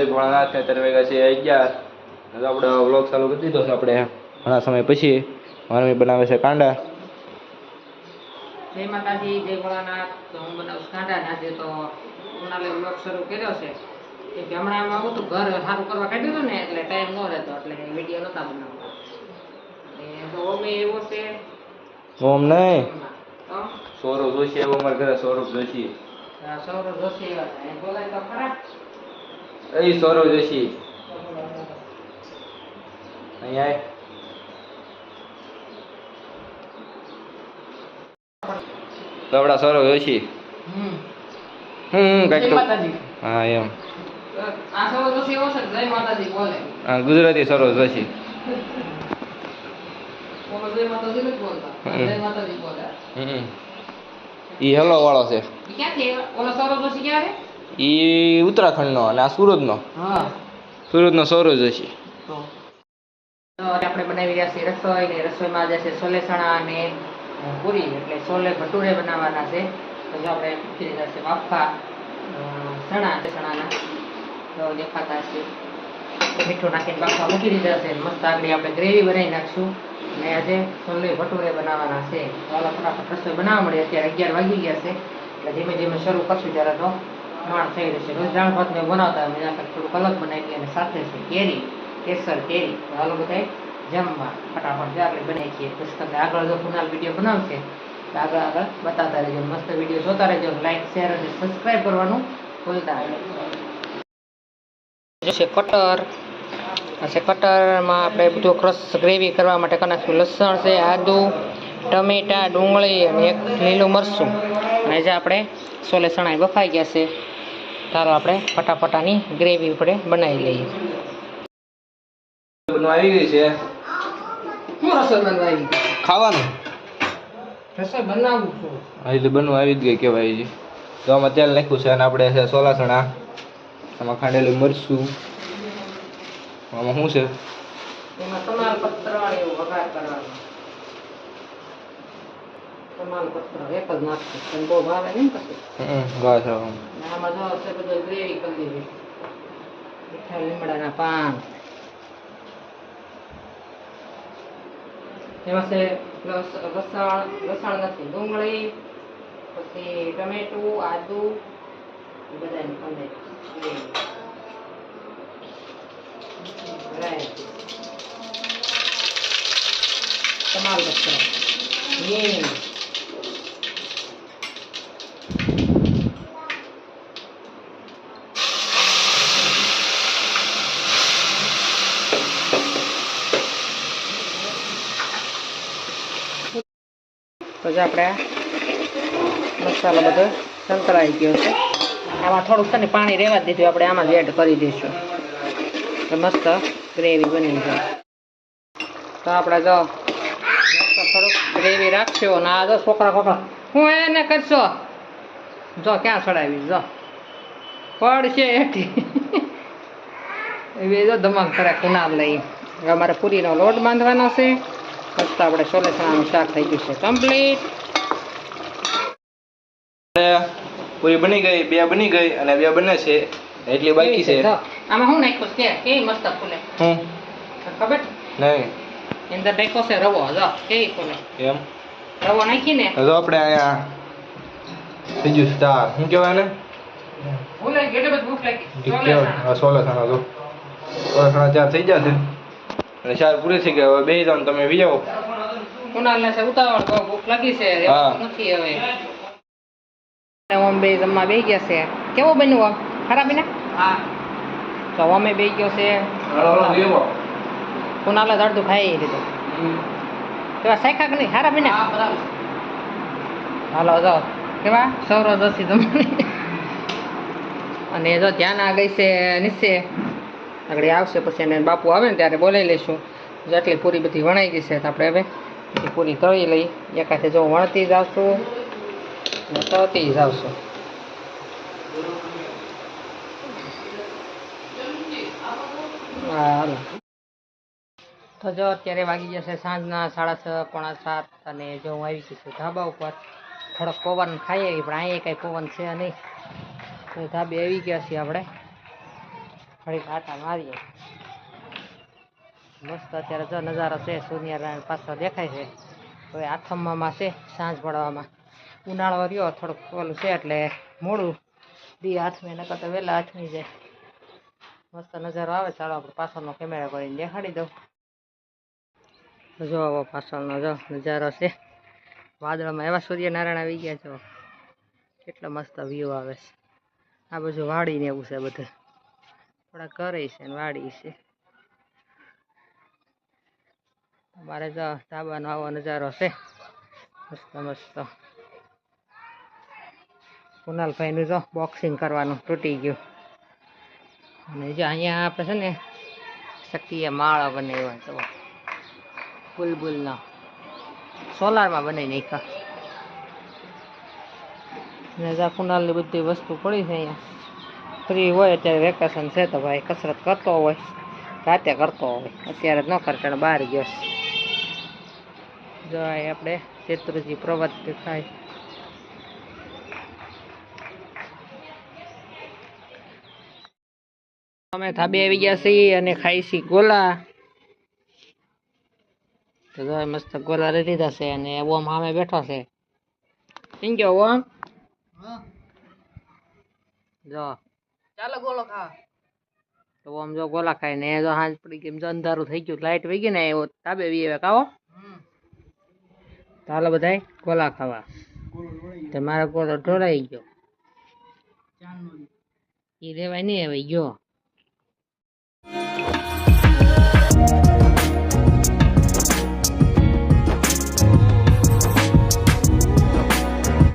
જય ભોળાનાથ ને અત્યારે વાગ્યા છે અગિયાર હવે આપણે વ્લોગ ચાલુ કરી દીધો છે આપણે. ઘણા સમય પછી માનવી બનાવે છે કાંડા. જય માતાજી જય ભોળાનાથ. તો હું બનાવું કાંડા. આજે તો ઉનાળે બ્લોગ શરૂ કર્યો છે. કે હમણાં આમાં હતું ઘર સારું કરવા કાઢ્યું હતું ને એટલે ટાઈમ ન રહેતો એટલે વીડિયો નહોતા બનાવતા. તો ઓમે એવો છે. ઓમ નહીં તો સૌરભ જોશી એવો અમારા ઘરે સૌરભ જોશી. આ સૌરવ જોશી એવા બોલાય તો ખરા. એ સૌરવ જોશી. અહીંયા આય. સૌરવ જોશી. હમ. કાંઈક હા એમ. ગુજરાતી સૌરવ જોશી. ઈ હેલો વાળો છે ક્યાંથી ઓલો સૌરવ જોશી ક્યાં છે? ઈ ઉત્તરાખંડનો અને આ સુરતનો. હા. સુરતનો નો જોશી તો તો આપણે બનાવી રહ્યા છીએ રસોઈ ને રસોઈમાં આજે છે સોલે ચણા અને પૂરી એટલે છોલે ભટુરે બનાવવાના છે. તો જો આપણે મૂકી દીધા છે બાફા ચણા ચણાના. તો દેખાતા છે મીઠું નાખીને બાફા મૂકી દીધા છે. મસ્ત આગળ આપણે ગ્રેવી બનાવી નાખશું. અને આજે છોલે ભટુરે બનાવવાના છે. હાલો ફટાફટ રસોઈ બનાવવા મળે અત્યારે અગિયાર વાગી ગયા છે. એટલે ધીમે ધીમે શરૂ કરશું ત્યારે તો. માણ થઈ રહેશે રોજ દાળ ભાત ને બનાવતા હોય કંઈક થોડુંક અલગ બનાવીએ અને સાથે છે કેરી, કેસર કેરી. હાલો બધાય, જમવા ફટાફટ જે આપણે બનાવીએ છીએ. પછી તમને આગળ જો કુનાલ વીડિયો બનાવશે, તો આગળ આગળ બતાવતા રહેજો. મસ્ત વીડિયો જોતા રહેજો લાઈક શેર અને સબસ્ક્રાઈબ કરવાનું ભૂલતા રહેજો કટર. છે કટરમાં આપણે બધું ક્રશ ગ્રેવી કરવા માટે કરી લસણ છે, આદુ, ટમેટા, ડુંગળી અને એક લીલું મરચું. અને જે આપણે સોલે ચણા બફાઈ ગયા છે ચાલો આપણે ફટાફટાની ગ્રેવી આપણે બનાવી લઈએ. આવી ગઈ છે. હું રસોઈ બનાવી ખાવાનું? રસોઈ બનાવું છું. એટલે બનવા આવી જ ગઈ કહેવાય છે. તો આમાં તેલ નાખ્યું છે અને આપણે છે સોલા ચણા આમાં ખાંડેલું મરચું આમાં શું છે? એમાં તમાલપત્ર અને વઘાર કરવાનો. તમાલપત્ર એક જ નાખશું તને બહુ ભાવે નહીં કશું આમ. જો છે બધું ગ્રેવી કરી દીધી મીઠા લીમડાના પાન એમાં છે લસણ લસણ નથી ડુંગળી પછી ટમેટું આદુ એ બધાની ગ્રેવી રાઈ તમાલપત્ર હિંગ પછી આપણે મસાલો બધો સંતળાઈ ગયો છે. આમાં થોડુંક છે ને પાણી રહેવા દીધું, આપણે આમાં જ એડ કરી દઈશું. તો મસ્ત ગ્રેવી બની જાય તો આપણે જો થોડુંક ગ્રેવી રાખશો ને આ જો છોકરા ખોકરા હું એને કરશો? જો ક્યાં ચડાવી જો. પડશે એથી એવી જો ધમાક કરે કુનાલ લઈ. અમારે પૂરીનો લોટ બાંધવાનો છે. મસ્ત આપણે સોલે ચણાનું શાક થઈ ગયું છે. કમ્પ્લીટ પૂરી બની ગઈ બે બની ગઈ અને બે બને છે. એટલી બાકી છે આમાં હું નાખ્યું છે? કે મસ્ત ફૂલે? હું? ખબર? નહીં. અંદર નાખ્યો છે રવો. જો કે ફૂલે? એમ? રવો નાખીને તો આપણે અહીંયા બીજું સ્ટાર. શું કહેવાય ને ફૂલે ગેટે બધું ભૂખ લાગી. સોલે કહેવાય ચણા. સોલે ખાના ચાર થઈ જશે. અને ચાર પૂરી થઈ ગયા હવે બે જાવ તમે બી જાઓ. કુણાલને છે ઉતાવળ ભૂખ લાગી છે હા. નથી હવે. ઓમ બે જમવા બે ગયા છે. કેવો બન્યું આમ ખરાબ ને હા. તો અમે બે ગયો છે. કુનાલે તો અડધું ખાઈ લીધું. કેવા સાયકા કે નહીં? ખરાબ ને હાલો જાઓ કેવા? સૌરજ દસી જમવાની. અને જો ધ્યાન આ ગઈ છે નીચે. આગળ આવશે, પછી એને બાપુ આવે ને ત્યારે બોલાવી લઈશું. જેટલી પૂરી બધી વણાઈ ગઈ છે આપણે હવે પૂરી તળી લઈ. એકાથે જો વણતી જ આવશું તળતી જ આવશું. હાલો. તો જો અત્યારે વાગી જશે સાંજના સાડા છ, પોણા સાત, અને જો હું આવી ગઈ છું ધાબા ઉપર. થોડોક પવન ખાઈએ પણ અહીંયા કાંઈ પવન છે નહીં. તો ધાબે આવી ગયા છીએ આપણે. ઘડીક આટા મારીએ. મસ્ત અત્યારે જો નજારો છે, સૂર્યનારાયણ પાછો દેખાય છે. હવે આથમમાં છે, સાંજ પડવામાં. ઉનાળો રહ્યો, થોડુંક ઓલું છે એટલે મોડું. દી આઠમી નકર તો વહેલા આઠમી જાય. મસ્ત નજારો આવે, ચાલો આપણે પાછળનો કેમેરા કરીને દેખાડી દઉં. જો આવો પાછળનો જો નજારો છે. વાદળમાં એવા સૂર્યનારાયણ આવી ગયા છો. કેટલો મસ્ત વ્યૂ આવે છે. આ બધું વાડીને એવું છે બધું. થોડા ઘરે છે ને વાડી છે. અમારે જો ધાબાનો આવો નજારો છે. મસ્ત મસ્ત. કુનાલભાઈનું જો બોક્સિંગ કરવાનું તૂટી ગયું. અને જો અહીંયા આપણે છે ને શક્તિએ માળા બનાવ્યા તો બુલબુલનો. સોલારમાં બનાવી નાખ્યા. ને જા કુનાલની બધી વસ્તુ પડી છે અહીંયા. ફ્રી હોય અત્યારે વેકેશન છે તો ભાઈ કસરત કરતો હોય રાતે કરતો હોય. અત્યારે જ ન કરતો બહાર ગયો છે. જો આપણે શેત્રુજી પર્વત દેખાય અમે ધાબે આવી ગયા છીએ અને ખાઈ છીએ ગોલા. તો જો મસ્ત ગોલા લઈ લીધા છે અને ઓમ સામે બેઠો છે. કેમ ગયો ઓમ? જો. ચાલો ગોળો ખાવા. તો આમ જો ગોલા ખાય ને જો હાંજ પડી ગઈ જો અંધારું થઈ ગયું લાઈટ વહી ગઈ ને એવો તાબે વી હવે કાવો તો હાલો બધાય ગોલા ખાવા. તો મારો ગોલો ઢોળાઈ ગયો. એ રેવાય નહીં હવે ગયો.